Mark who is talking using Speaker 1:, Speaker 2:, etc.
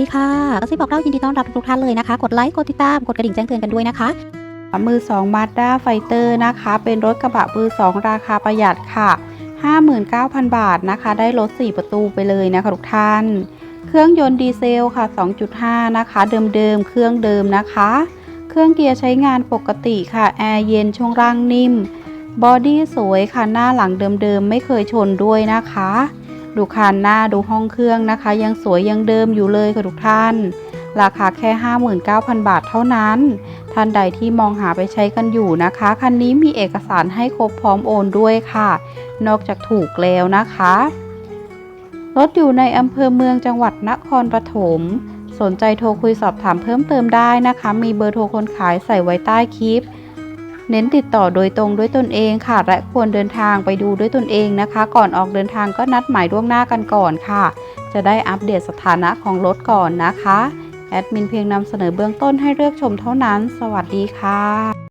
Speaker 1: ดีค่ะกระซิบบอกเล่ายินดีต้อนรับทุกท่านเลยนะคะ กดไลค์ กดติดตาม กดกระดิ่งแจ้งเตือนกันด้วยนะคะ
Speaker 2: มือ2 Mazda Fighter นะคะ เป็นรถกระบะมือ2 ราคาประหยัดค่ะ 59,000 บาทนะคะ ได้รถ 4 ประตูไปเลยนะคะทุกท่าน เครื่องยนต์ดีเซลค่ะ 2.5 นะคะ เดิมๆ เครื่องเดิมนะคะ เครื่องเกียร์ใช้งานปกติค่ะ แอร์เย็น ช่วงล่างนิ่ม บอดี้สวยค่ะ หน้าหลังเดิมๆ ไม่เคยชนด้วยนะคะ ดูคานหน้าดูห้องเครื่องนะคะ ยังสวยยังเดิมอยู่เลยค่ะทุกท่าน ราคาแค่ 59,000 บาทเท่านั้น ท่านใดที่มองหาไปใช้กันอยู่นะคะ คันนี้มีเอกสารให้ครบพร้อมโอนด้วยค่ะ นอกจากถูกแล้วนะคะ รถอยู่ในอำเภอเมืองจังหวัดนครปฐมสนใจโทรคุยสอบถามเพิ่มเติมได้นะคะ มีเบอร์โทรคนขายใส่ไว้ใต้คลิป เน้นติดต่อโดยตรงด้วยตนเองค่ะ และควรเดินทางไปดูด้วยตนเองนะคะ ก่อนออกเดินทางก็นัดหมายล่วงหน้ากันก่อนค่ะ จะได้อัปเดตสถานะของรถก่อนนะคะ แอดมินเพียงนำเสนอเบื้องต้นให้เลือกชมเท่านั้น สวัสดีค่ะ